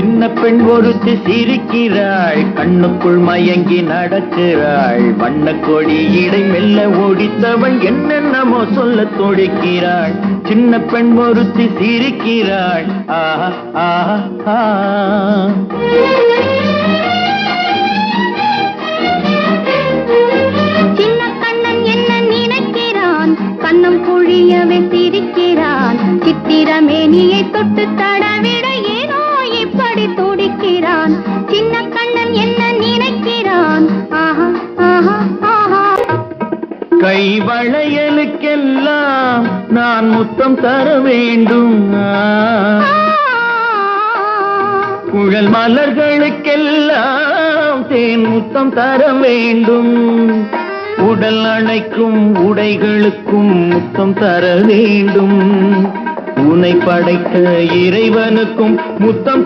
சின்ன பெண் ஒருத்தி சிரிக்கிறாள் கண்ணுக்குள் மயங்கி நடக்கிறாள். வண்ண கொடி இடை மெல்ல ஓடித்தவள் என்னென்னமோ சொல்ல துடிக்கிறாள். சின்ன பெண் ஒருத்தி சிரிக்கிறாள் ஆஹா ஆஹா கண்ணம் குழியவே சிரிக்கிறான். சித்திரமேனியை தொட்டு தடவிட எப்படி துடிக்கிறான். சின்ன கண்ணன் என்ன நினைக்கிறான்? ஆஹா ஆஹா ஆஹா. கை வளையலுக்கெல்லாம் நான் முத்தம் தர வேண்டும். குழல் மலர்களுக்கெல்லாம் தேன் முத்தம் தர வேண்டும். உடல் அணைக்கும் உடைகளுக்கும் முத்தம் தர வேண்டும். உனை படைத்த இறைவனுக்கும் முத்தம்